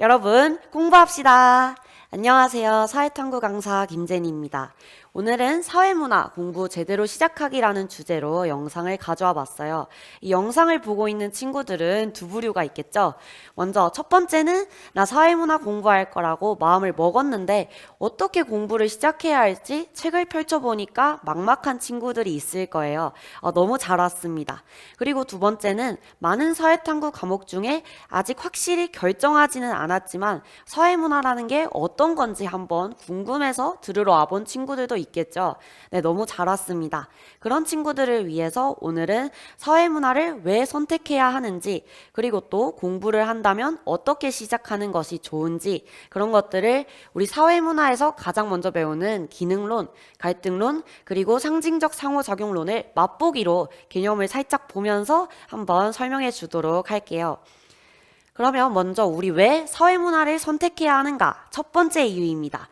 여러분, 공부합시다. 안녕하세요. 사회탐구 강사 김재니입니다. 오늘은 사회문화 공부 제대로 시작하기라는 주제로 영상을 가져와 봤어요. 이 영상을 보고 있는 친구들은 두 부류가 있겠죠. 먼저 첫 번째는 나 사회문화 공부할 거라고 마음을 먹었는데 어떻게 공부를 시작해야 할지 책을 펼쳐보니까 막막한 친구들이 있을 거예요. 어, 너무 잘 왔습니다. 그리고 두 번째는 많은 사회탐구 과목 중에 아직 확실히 결정하지는 않았지만 사회문화라는 게 어떤 건지 한번 궁금해서 들으러 와본 친구들도 있겠죠. 네, 너무 잘 왔습니다. 그런 친구들을 위해서 오늘은 사회 문화를 왜 선택해야 하는지, 그리고 또 공부를 한다면 어떻게 시작하는 것이 좋은지, 그런 것들을 우리 사회 문화에서 가장 먼저 배우는 기능론, 갈등론, 그리고 상징적 상호작용론을 맛보기로 개념을 살짝 보면서 한번 설명해 주도록 할게요. 그러면 먼저 우리 왜 사회문화를 선택해야 하는가? 첫 번째 이유입니다.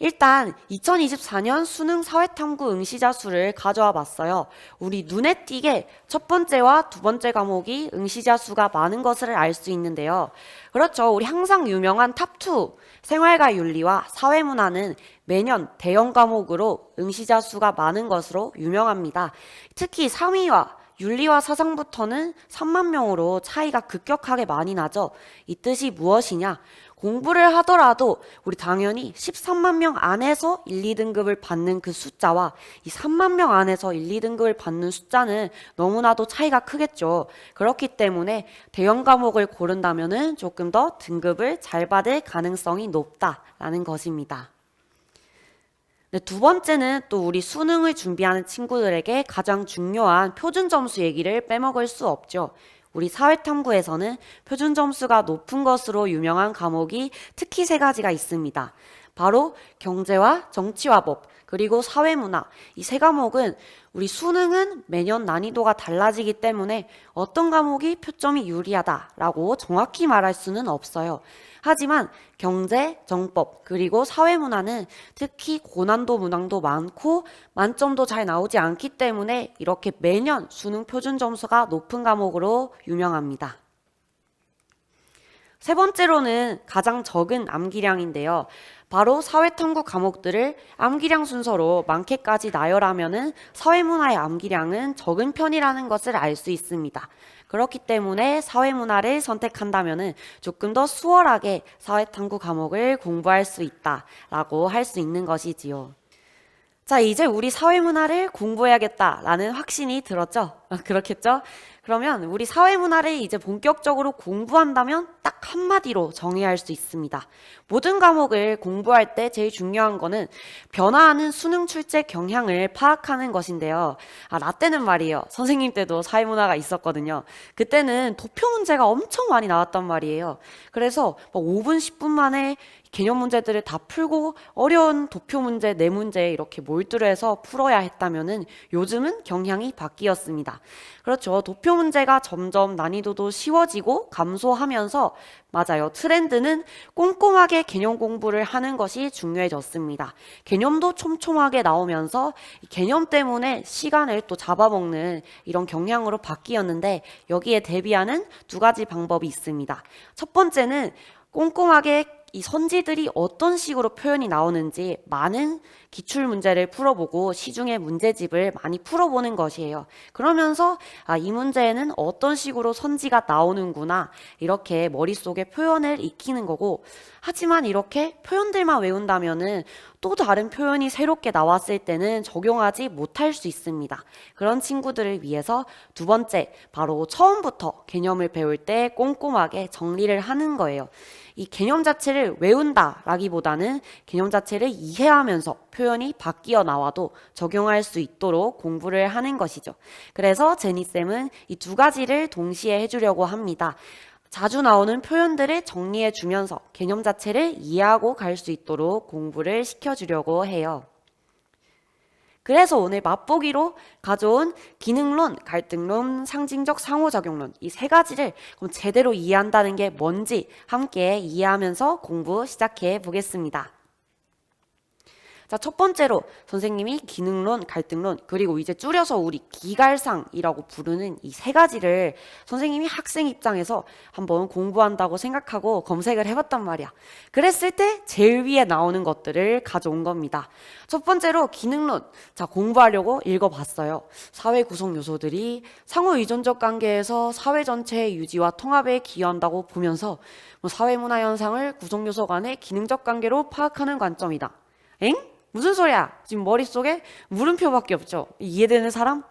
일단 2024년 수능 사회탐구 응시자 수를 가져와 봤어요. 우리 눈에 띄게 첫 번째와 두 번째 과목이 응시자 수가 많은 것을 알 수 있는데요. 그렇죠. 우리 항상 유명한 탑2 생활과 윤리와 사회문화는 매년 대형 과목으로 응시자 수가 많은 것으로 유명합니다. 특히 3위와 윤리와 사상부터는 3만 명으로 차이가 급격하게 많이 나죠. 이 뜻이 무엇이냐? 공부를 하더라도 우리 당연히 13만 명 안에서 1, 2등급을 받는 그 숫자와 이 3만 명 안에서 1, 2등급을 받는 숫자는 너무나도 차이가 크겠죠. 그렇기 때문에 대형 과목을 고른다면은 조금 더 등급을 잘 받을 가능성이 높다라는 것입니다. 네, 두 번째는 또 우리 수능을 준비하는 친구들에게 가장 중요한 표준 점수 얘기를 빼먹을 수 없죠. 우리 사회탐구에서는 표준 점수가 높은 것으로 유명한 과목이 특히 세 가지가 있습니다. 바로 경제와 정치와 법, 그리고 사회문화. 이 세 과목은 우리 수능은 매년 난이도가 달라지기 때문에 어떤 과목이 표점이 유리하다라고 정확히 말할 수는 없어요. 하지만 경제, 정법, 그리고 사회문화는 특히 고난도 문항도 많고 만점도 잘 나오지 않기 때문에 이렇게 매년 수능 표준 점수가 높은 과목으로 유명합니다. 세 번째로는 가장 적은 암기량인데요. 바로 사회탐구 과목들을 암기량 순서로 많게까지 나열하면은 사회문화의 암기량은 적은 편이라는 것을 알 수 있습니다. 그렇기 때문에 사회문화를 선택한다면은 조금 더 수월하게 사회탐구 과목을 공부할 수 있다라고 할 수 있는 것이지요. 자, 이제 우리 사회문화를 공부해야겠다라는 확신이 들었죠? 그렇겠죠? 그러면 우리 사회 문화를 이제 본격적으로 공부한다면 딱 한마디로 정의할 수 있습니다. 모든 과목을 공부할 때 제일 중요한 거는 변화하는 수능 출제 경향을 파악하는 것인데요. 아, 나 때는 말이에요. 선생님 때도 사회 문화가 있었거든요. 그때는 도표 문제가 엄청 많이 나왔단 말이에요. 그래서 5분, 10분 만에 개념 문제들을 다 풀고 어려운 도표 문제, 내 문제 이렇게 몰두해서 풀어야 했다면은 요즘은 경향이 바뀌었습니다. 그렇죠. 도표 문제가 점점 난이도도 쉬워지고 감소하면서 맞아요. 트렌드는 꼼꼼하게 개념 공부를 하는 것이 중요해졌습니다. 개념도 촘촘하게 나오면서 개념 때문에 시간을 또 잡아먹는 이런 경향으로 바뀌었는데 여기에 대비하는 두 가지 방법이 있습니다. 첫 번째는 꼼꼼하게 이 선지들이 어떤 식으로 표현이 나오는지 많은 기출 문제를 풀어보고 시중의 문제집을 많이 풀어보는 것이에요. 그러면서 아, 이 문제에는 어떤 식으로 선지가 나오는구나 이렇게 머릿속에 표현을 익히는 거고 하지만 이렇게 표현들만 외운다면은 또 다른 표현이 새롭게 나왔을 때는 적용하지 못할 수 있습니다. 그런 친구들을 위해서 두 번째 바로 처음부터 개념을 배울 때 꼼꼼하게 정리를 하는 거예요. 이 개념 자체를 외운다 라기보다는 개념 자체를 이해하면서 표현이 바뀌어 나와도 적용할 수 있도록 공부를 하는 것이죠. 그래서 제니쌤은 이 두 가지를 동시에 해주려고 합니다. 자주 나오는 표현들을 정리해 주면서 개념 자체를 이해하고 갈 수 있도록 공부를 시켜주려고 해요. 그래서 오늘 맛보기로 가져온 기능론, 갈등론, 상징적 상호작용론 이 세 가지를 그럼 제대로 이해한다는 게 뭔지 함께 이해하면서 공부 시작해 보겠습니다. 자, 첫 번째로 선생님이 기능론, 갈등론, 그리고 이제 줄여서 우리 기갈상이라고 부르는 이 세 가지를 선생님이 학생 입장에서 한번 공부한다고 생각하고 검색을 해봤단 말이야. 그랬을 때 제일 위에 나오는 것들을 가져온 겁니다. 첫 번째로 기능론. 자, 공부하려고 읽어봤어요. 사회 구성 요소들이 상호 의존적 관계에서 사회 전체의 유지와 통합에 기여한다고 보면서 뭐 사회 문화 현상을 구성 요소 간의 기능적 관계로 파악하는 관점이다. 엥? 무슨 소리야? 지금 머릿속에 물음표밖에 없죠. 이해되는 사람?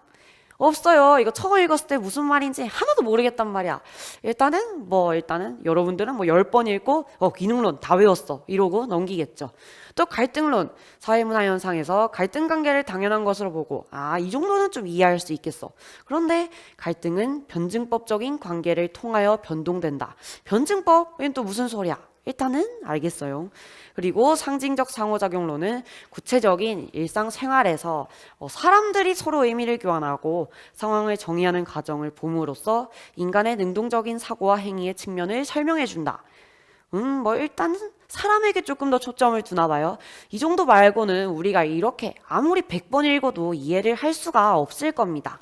없어요. 이거 처음 읽었을 때 무슨 말인지 하나도 모르겠단 말이야. 일단은 뭐 일단은 여러분들은 뭐 열 번 읽고 어 기능론 다 외웠어 이러고 넘기겠죠. 또 갈등론 사회문화 현상에서 갈등 관계를 당연한 것으로 보고 아 이 정도는 좀 이해할 수 있겠어. 그런데 갈등은 변증법적인 관계를 통하여 변동된다. 변증법은 또 무슨 소리야? 일단은 알겠어요. 그리고 상징적 상호작용론은 구체적인 일상생활에서 어, 사람들이 서로 의미를 교환하고 상황을 정의하는 과정을 봄으로써 인간의 능동적인 사고와 행위의 측면을 설명해 준다. 음, 뭐 일단은 사람에게 조금 더 초점을 두나 봐요. 이 정도 말고는 우리가 이렇게 아무리 100번 읽어도 이해를 할 수가 없을 겁니다.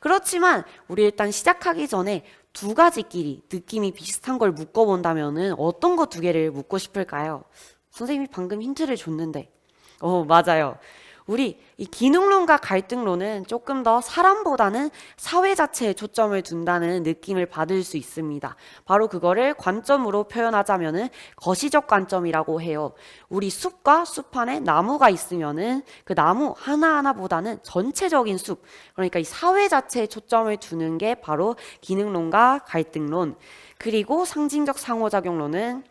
그렇지만 우리 일단 시작하기 전에 두 가지끼리 느낌이 비슷한 걸 묶어본다면은 어떤 거 두 개를 묶고 싶을까요? 선생님이 방금 힌트를 줬는데. 어, 맞아요. 우리 이 기능론과 갈등론은 조금 더 사람보다는 사회 자체에 초점을 둔다는 느낌을 받을 수 있습니다. 바로 그거를 관점으로 표현하자면은 거시적 관점이라고 해요. 우리 숲과 숲 안에 나무가 있으면은 그 나무 하나하나보다는 전체적인 숲, 그러니까 이 사회 자체에 초점을 두는 게 바로 기능론과 갈등론. 그리고 상징적 상호작용론은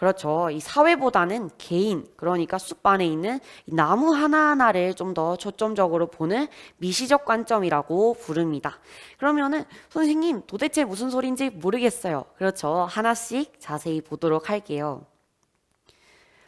그렇죠. 이 사회보다는 개인, 그러니까 숲 안에 있는 이 나무 하나하나를 좀 더 초점적으로 보는 미시적 관점이라고 부릅니다. 그러면은 선생님 도대체 무슨 소린지 모르겠어요. 그렇죠. 하나씩 자세히 보도록 할게요.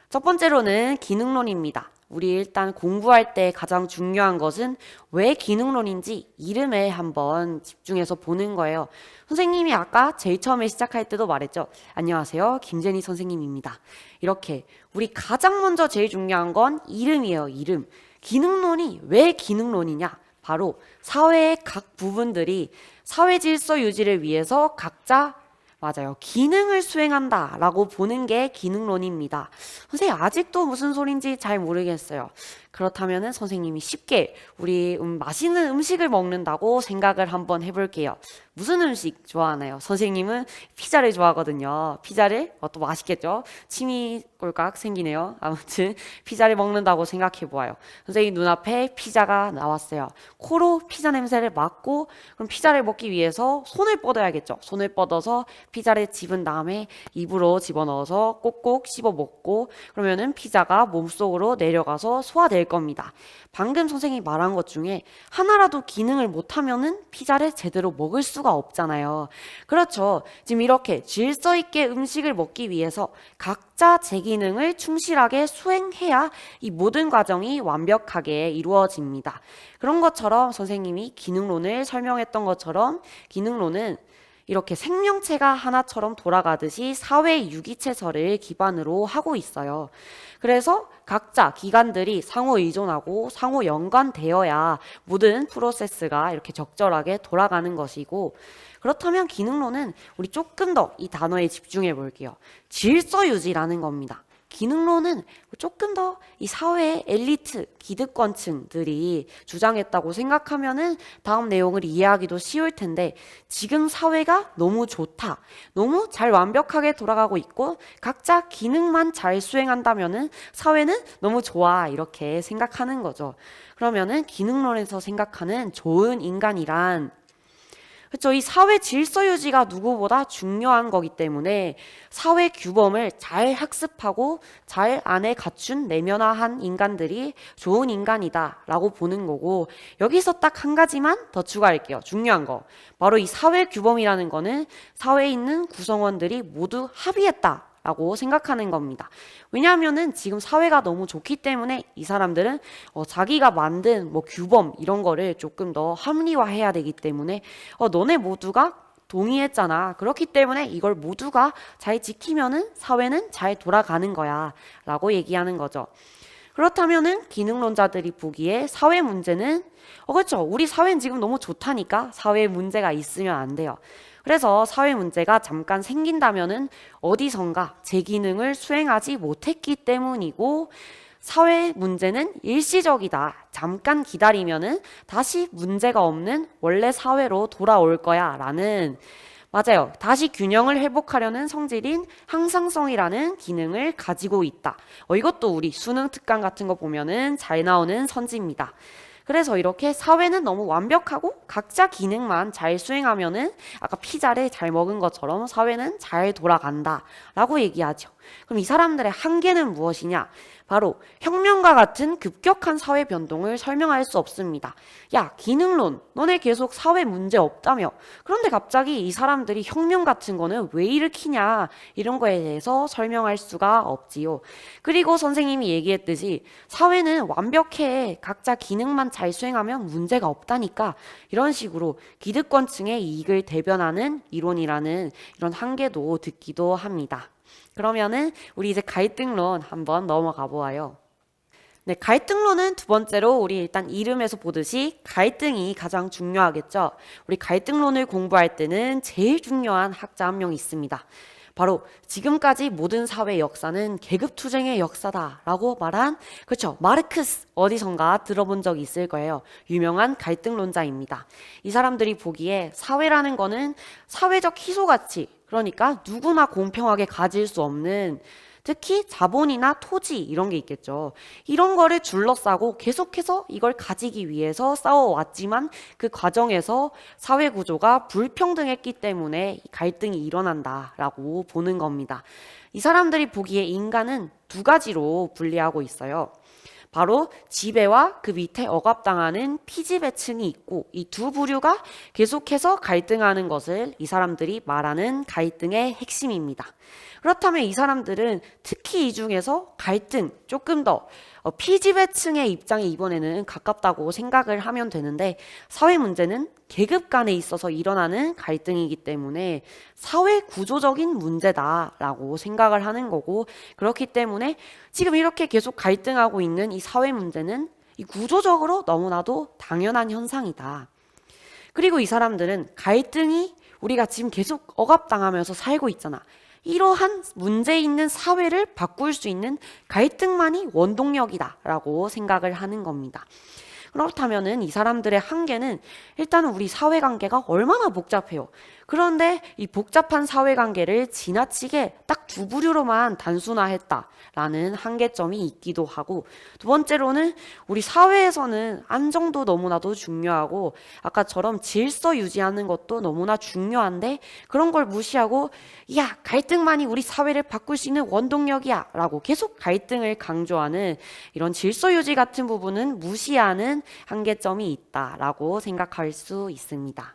첫 번째로는 기능론입니다. 우리 일단 공부할 때 가장 중요한 것은 왜 기능론인지 이름에 한번 집중해서 보는 거예요. 선생님이 아까 제일 처음에 시작할 때도 말했죠. 안녕하세요. 김재니 선생님입니다. 이렇게 우리 가장 먼저 제일 중요한 건 이름이에요. 이름. 기능론이 왜 기능론이냐? 바로 사회의 각 부분들이 사회 질서 유지를 위해서 각자 맞아요. 기능을 수행한다 라고 보는 게 기능론입니다. 선생님 아직도 무슨 소린지 잘 모르겠어요. 그렇다면은 선생님이 쉽게 우리 음, 맛있는 음식을 먹는다고 생각을 한번 해볼게요. 무슨 음식 좋아하나요? 선생님은 피자를 좋아하거든요. 피자를 어, 또 맛있겠죠? 침이 꼴깍 생기네요. 아무튼 피자를 먹는다고 생각해 보아요. 선생님 눈앞에 피자가 나왔어요. 코로 피자 냄새를 맡고 그럼 피자를 먹기 위해서 손을 뻗어야겠죠. 손을 뻗어서 피자를 집은 다음에 입으로 집어넣어서 꼭꼭 씹어 먹고 그러면은 피자가 몸속으로 내려가서 소화될 겁니다. 방금 선생님이 말한 것 중에 하나라도 기능을 못하면은 피자를 제대로 먹을 수가 없잖아요. 그렇죠. 지금 이렇게 질서 있게 음식을 먹기 위해서 각자 제 기능을 충실하게 수행해야 이 모든 과정이 완벽하게 이루어집니다. 그런 것처럼 선생님이 기능론을 설명했던 것처럼 기능론은 이렇게 생명체가 하나처럼 돌아가듯이 사회 유기체설을 기반으로 하고 있어요. 그래서 각자 기관들이 상호 의존하고 상호 연관되어야 모든 프로세스가 이렇게 적절하게 돌아가는 것이고 그렇다면 기능론은 우리 조금 더 이 단어에 집중해 볼게요. 질서 유지라는 겁니다. 기능론은 조금 더 이 사회의 엘리트 기득권층들이 주장했다고 생각하면은 다음 내용을 이해하기도 쉬울 텐데 지금 사회가 너무 좋다. 너무 잘 완벽하게 돌아가고 있고 각자 기능만 잘 수행한다면은 사회는 너무 좋아. 이렇게 생각하는 거죠. 그러면은 기능론에서 생각하는 좋은 인간이란 그렇죠. 이 사회 질서 유지가 누구보다 중요한 거기 때문에 사회 규범을 잘 학습하고 잘 안에 갖춘 내면화한 인간들이 좋은 인간이다라고 보는 거고 여기서 딱 한 가지만 더 추가할게요. 중요한 거. 바로 이 사회 규범이라는 거는 사회에 있는 구성원들이 모두 합의했다. 라고 생각하는 겁니다. 왜냐하면은 지금 사회가 너무 좋기 때문에 이 사람들은 어, 자기가 만든 뭐 규범 이런 거를 조금 더 합리화해야 되기 때문에 어, 너네 모두가 동의했잖아. 그렇기 때문에 이걸 모두가 잘 지키면은 사회는 잘 돌아가는 거야. 라고 얘기하는 거죠. 그렇다면은 기능론자들이 보기에 사회 문제는 어 그렇죠. 우리 사회는 지금 너무 좋다니까 사회에 문제가 있으면 안 돼요. 그래서 사회 문제가 잠깐 생긴다면은 어디선가 제 기능을 수행하지 못했기 때문이고 사회 문제는 일시적이다. 잠깐 기다리면은 다시 문제가 없는 원래 사회로 돌아올 거야. 라는 맞아요. 다시 균형을 회복하려는 성질인 항상성이라는 기능을 가지고 있다. 어, 이것도 우리 수능 특강 같은 거 보면은 잘 나오는 선지입니다. 그래서 이렇게 사회는 너무 완벽하고 각자 기능만 잘 수행하면은 아까 피자를 잘 먹은 것처럼 사회는 잘 돌아간다 라고 얘기하죠. 그럼 이 사람들의 한계는 무엇이냐? 바로 혁명과 같은 급격한 사회 변동을 설명할 수 없습니다. 야, 기능론, 너네 계속 사회 문제 없다며. 그런데 갑자기 이 사람들이 혁명 같은 거는 왜 일으키냐? 이런 거에 대해서 설명할 수가 없지요. 그리고 선생님이 얘기했듯이 사회는 완벽해. 각자 기능만 잘 수행하면 문제가 없다니까. 이런 식으로 기득권층의 이익을 대변하는 이론이라는 이런 한계도 듣기도 합니다. 그러면은 우리 이제 갈등론 한번 넘어가 보아요. 네, 갈등론은 두 번째로 우리 일단 이름에서 보듯이 갈등이 가장 중요하겠죠. 우리 갈등론을 공부할 때는 제일 중요한 학자 한 명 있습니다. 바로 지금까지 모든 사회 역사는 계급 투쟁의 역사다라고 말한 그렇죠 마르크스 어디선가 들어본 적 있을 거예요 유명한 갈등론자입니다 이 사람들이 보기에 사회라는 거는 사회적 희소 가치 그러니까 누구나 공평하게 가질 수 없는 특히 자본이나 토지 이런 게 있겠죠. 이런 거를 둘러싸고 계속해서 이걸 가지기 위해서 싸워왔지만 그 과정에서 사회 구조가 불평등했기 때문에 갈등이 일어난다라고 보는 겁니다. 이 사람들이 보기에 인간은 두 가지로 분리하고 있어요. 바로 지배와 그 밑에 억압당하는 피지배층이 있고 이 두 부류가 계속해서 갈등하는 것을 이 사람들이 말하는 갈등의 핵심입니다. 그렇다면 이 사람들은 특히 이 중에서 갈등 조금 더 어, 피지배층의 입장에 이번에는 가깝다고 생각을 하면 되는데 사회 문제는 계급 간에 있어서 일어나는 갈등이기 때문에 사회 구조적인 문제다라고 생각을 하는 거고 그렇기 때문에 지금 이렇게 계속 갈등하고 있는 이 사회 문제는 이 구조적으로 너무나도 당연한 현상이다. 그리고 이 사람들은 갈등이 우리가 지금 계속 억압당하면서 살고 있잖아. 이러한 문제 있는 사회를 바꿀 수 있는 갈등만이 원동력이다라고 생각을 하는 겁니다. 그렇다면은 이 사람들의 한계는 일단은 우리 사회 관계가 얼마나 복잡해요. 그런데 이 복잡한 사회관계를 지나치게 딱 두 부류로만 단순화했다라는 한계점이 있기도 하고 두 번째로는 우리 사회에서는 안정도 너무나도 중요하고 아까처럼 질서 유지하는 것도 너무나 중요한데 그런 걸 무시하고 야 갈등만이 우리 사회를 바꿀 수 있는 원동력이야 라고 계속 갈등을 강조하는 이런 질서 유지 같은 부분은 무시하 는 한계점이 있다라고 생각할 수 있습니다.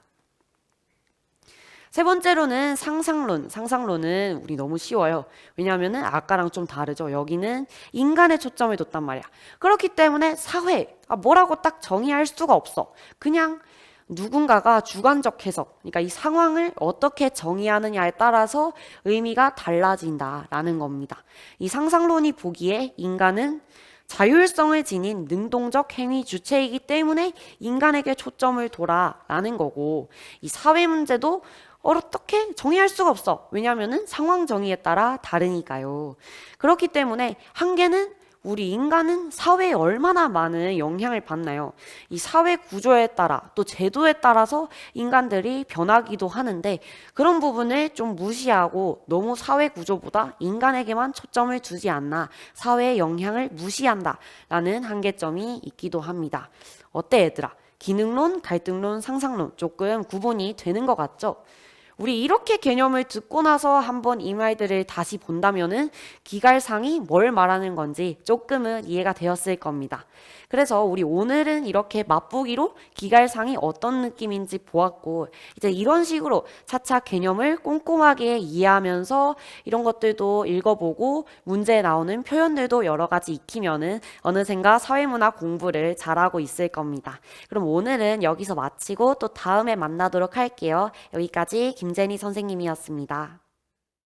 세 번째로는 상상론. 상상론은 우리 너무 쉬워요. 왜냐하면은 아까랑 좀 다르죠. 여기는 인간의 초점을 뒀단 말이야. 그렇기 때문에 사회, 아, 뭐라고 딱 정의할 수가 없어. 그냥 누군가가 주관적 해석, 그러니까 이 상황을 어떻게 정의하느냐에 따라서 의미가 달라진다라는 겁니다. 이 상상론이 보기에 인간은 자율성을 지닌 능동적 행위 주체이기 때문에 인간에게 초점을 둬라라는 거고 이 사회 문제도 어떻게 정의할 수가 없어. 왜냐하면 상황 정의에 따라 다르니까요. 그렇기 때문에 한계는 우리 인간은 사회에 얼마나 많은 영향을 받나요? 이 사회 구조에 따라 또 제도에 따라서 인간들이 변하기도 하는데 그런 부분을 좀 무시하고 너무 사회 구조보다 인간에게만 초점을 두지 않나 사회의 영향을 무시한다 라는 한계점이 있기도 합니다. 어때 얘들아? 기능론, 갈등론, 상상론 조금 구분이 되는 것 같죠? 우리 이렇게 개념을 듣고 나서 한번 이 말들을 다시 본다면은 기갈상이 뭘 말하는 건지 조금은 이해가 되었을 겁니다. 그래서 우리 오늘은 이렇게 맛보기로 기갈상이 어떤 느낌인지 보았고 이제 이런 식으로 차차 개념을 꼼꼼하게 이해하면서 이런 것들도 읽어보고 문제에 나오는 표현들도 여러 가지 익히면은 어느샌가 사회문화 공부를 잘하고 있을 겁니다. 그럼 오늘은 여기서 마치고 또 다음에 만나도록 할게요. 여기까지 김 김재니 선생님이었습니다.